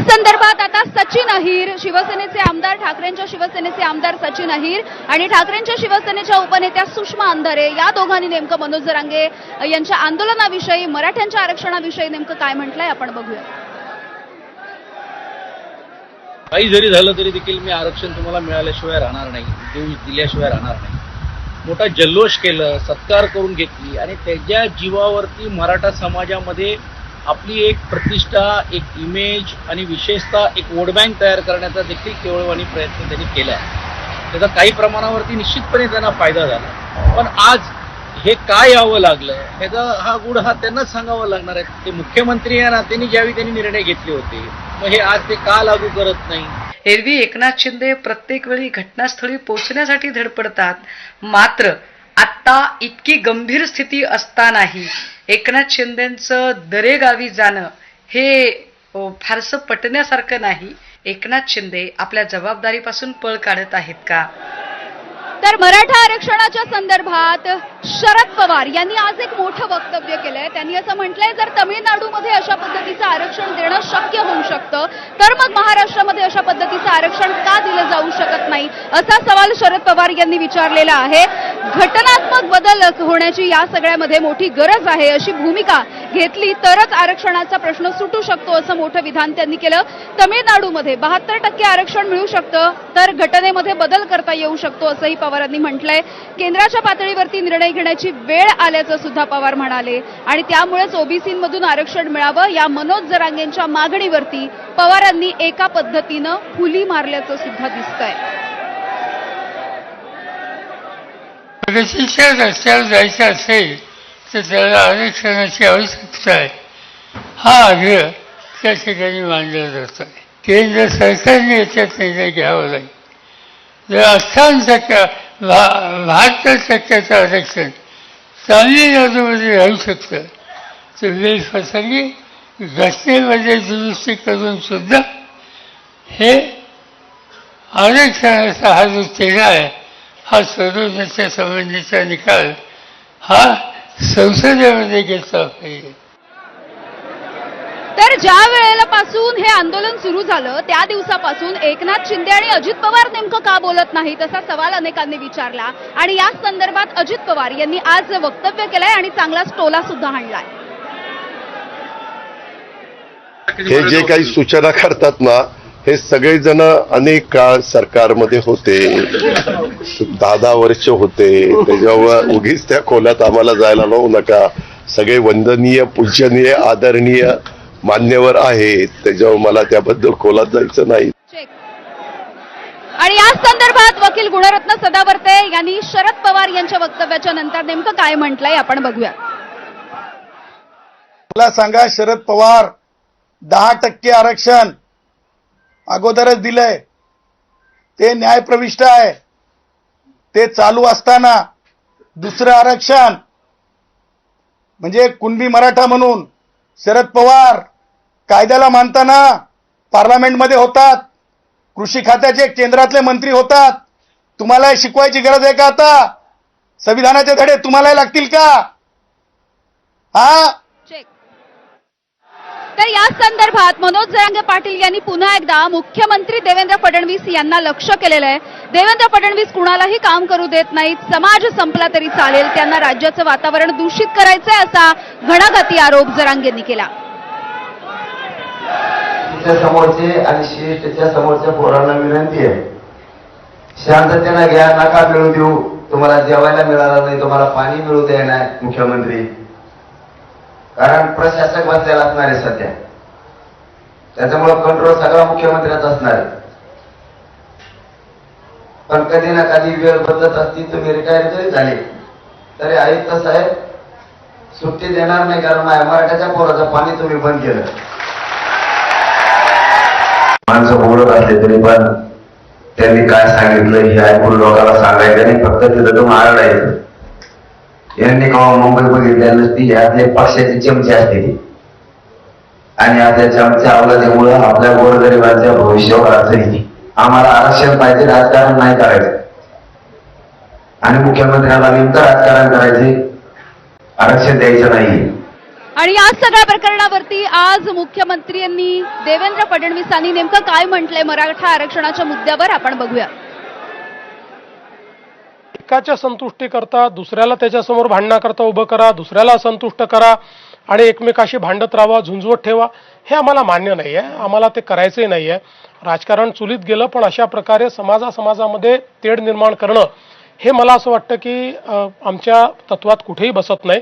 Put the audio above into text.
संदर्भात आता सचिन अहिर शिवसेनेचे आमदार ठाकरेंच्या शिवसेनेचे आमदार सचिन अहिर आणि ठाकरेंच्या शिवसेनेच्या उपनेत्या सुषमा अंधारे या दोघांनी नेमकं मनोज जरांगे यांच्या आंदोलनाविषयी मराठ्यांच्या आरक्षणाविषयी नेमकं काय म्हटलंय आपण बघूया. काही जरी झालं तरी देखील मी आरक्षण तुम्हाला मिळाल्याशिवाय राहणार नाही देऊ दिल्याशिवाय राहणार नाही. मोठा जल्लोष केलं सत्कार करून घेतली आणि त्याच्या जीवावरती मराठा समाजामध्ये आपली एक प्रतिष्ठा एक इमेज आणि विशेषतः एक वोट बँक तयार करण्याचा देखील केवळवाणी प्रयत्न त्यांनी केला आहे. त्याचा काही प्रमाणावरती निश्चितपणे त्यांना फायदा झाला. पण आज हे काय यावं लागलं? ह्याचा हा गुढ हा त्यांनाच सांगावा लागणार आहे. ते मुख्यमंत्री या नात्याने ज्यावेळी त्यांनी निर्णय घेतले होते मग हे आज ते का लागू करत नाही? एरवी एकनाथ शिंदे प्रत्येक वेळी घटनास्थळी पोहोचण्यासाठी धडपडतात. मात्र आत्ता इतकी गंभीर स्थिती असतानाही एकनाथ शिंदेचं दरेगावी जाणं हे फारसं पटण्यासारखं नाही. एकनाथ शिंदे आपल्या जबाबदारीपासून पळ काढत आहेत का? तर मराठा आरक्षणाच्या संदर्भात शरद पवार यांनी आज एक मोठं वक्तव्य केलंय. त्यांनी असं म्हटलंय जर तामिळनाडूमध्ये अशा पद्धतीचं आरक्षण देणं शक्य होऊ शकतं तर मग महाराष्ट्रामध्ये अशा पद्धतीचं आरक्षण का दिलं जाऊ शकत नाही? असा सवाल शरद पवार यांनी विचारलेला आहे. घटनात्मक बदल होण्याची या सगळ्यामध्ये मोठी गरज आहे अशी भूमिका घेतली तरच आरक्षणाचा प्रश्न सुटू शकतो असं मोठं विधान त्यांनी केलं. तमिळनाडूमध्ये बहात्तर टक्के आरक्षण मिळू शकतं तर घटनेमध्ये बदल करता येऊ शकतो असंही पवारांनी म्हटलंय. केंद्राच्या पातळीवरती निर्णय घेण्याची वेळ आल्याचं सुद्धा पवार म्हणाले. आणि त्यामुळेच ओबीसीमधून आरक्षण मिळावं या मनोज जरांगेंच्या मागणीवरती पवारांनी एका पद्धतीनं फुली मारल्याचं सुद्धा दिसतंय. प्रगतीच्या रस्त्यावर जायचं असेल तर त्याला आरक्षणाची आवश्यकता आहे हा आग्रह त्या ठिकाणी मानला जातो आहे केंद्र सरकारने याच्यात निर्णय घ्यावा लागेल जर अठ्ठावन्न टक्का बहा बहात्तर टक्क्याचं आरक्षण तामिळनाडूमध्ये राहू शकतं तर वेळप्रसंगी घटनेमध्ये दुरुस्ती करून सुद्धा हे आरक्षणाचा हा जो तेढा आहे हा सोडवण्याच्या संबंधीचा निकाल हा? संसदेमध्ये घेतला पाहिजे तर ज्या वेळेला पासून हे आंदोलन सुरू झालं त्या दिवसापासून एकनाथ शिंदे आणि अजित पवार नेमकं का बोलत नाही तसा सवाल अनेकांनी विचारला. आणि या संदर्भात अजित पवार यांनी आज वक्तव्य केलंय आणि चांगलाच टोला सुद्धा हाणलाय. हे जे काही सूचना करतात ना हे सगळेजण अनेक काळ सरकारमध्ये होते. दहा दहा वर्ष होते. त्याच्यामुळे उगीच त्या खोल्यात आम्हाला जायला लावू नका. सगळे वंदनीय पूजनीय आदरणीय मान्यवर आहेत. त्याच्यामुळे मला त्याबद्दल खोलात जायचं नाही. आणि या संदर्भात वकील गुणरत्न सदावर्ते यांनी शरद पवार यांच्या वक्तव्याच्या नंतर नेमकं काय म्हटलंय आपण बघूया. मला सांगा शरद पवार दहा टक्के आरक्षण अगोदरच दिलंय. ते न्यायप्रविष्ट आहे. ते चालू असताना दुसरं आरक्षण म्हणजे कुणबी मराठा म्हणून शरद पवार कायद्याला मानताना पार्लमेंटमध्ये होतात कृषी खात्याचे केंद्रातले मंत्री होतात. तुम्हाला शिकवायची गरज आहे का आता? संविधानाचे धडे तुम्हाला लागतील का? हा? तर या संदर्भात मनोज जरांगे पाटील यांनी पुन्हा एकदा मुख्यमंत्री देवेंद्र फडणवीस यांना लक्ष केलेलं आहे. देवेंद्र फडणवीस कुणालाही काम करू देत नाहीत. समाज संपला तरी चालेल. त्यांना राज्याचं वातावरण दूषित करायचंय असा घणाघाती आरोप जरांगेंनी केला. समोरचे आणि शिष्टच्या समोरच्या पोरांना विनंती आहे. शांततेनं घ्या नका मिळू देऊ. तुम्हाला जेवायला मिळालं नाही तुम्हाला पाणी मिळू द्या मुख्यमंत्री. कारण प्रशासक बसलेला असणार आहे सध्या. त्याच्यामुळं कंट्रोल सगळा मुख्यमंत्र्याचा असणार आहे. पण कधी ना कधी वेळ बदलत असती तुम्ही रिटायर जरी झाले तरी आयुक्त साहेब सुट्टी देणार नाही कारण माझ्या मराठ्याच्या पोराचं पाणी तुम्ही बंद केलं. माणसं बोलत असले तरी पण त्यांनी काय सांगितलं हे ऐकून लोकांना सांगायचं नाही. फक्त तिथं तुम्ही आरडायचं यांनी केव्हा मुंबई बघितल्या नसती यातले पक्षाचे चमचे असते आणि आता चमच्या अवलादीमुळे आपल्या गोरगरिबांच्या भविष्यावर अडचण आम्हाला आरक्षण पाहिजे राजकारण नाही करायचं. आणि मुख्यमंत्र्याला नेमकं राजकारण करायचे आरक्षण द्यायचं नाही आणि या सगळ्या प्रकरणावरती आज मुख्यमंत्र्यांनी देवेंद्र फडणवीसांनी नेमकं काय म्हटलंय मराठा आरक्षणाच्या मुद्द्यावर आपण बघूया. एकाच्या संतुष्टीकरता दुसऱ्याला त्याच्यासमोर भांडण्याकरता उभं करा दुसऱ्याला संतुष्ट करा आणि एकमेकाशी भांडत राहा झुंजवत ठेवा हे आम्हाला मान्य नाही आहे आम्हाला ते करायचंही नाही आहे राजकारण चुलीत गेलं पण अशा प्रकारे समाजा समाजामध्ये तेढ निर्माण करणं हे मला असं वाटतं की आमच्या तत्वात कुठेही बसत नाही.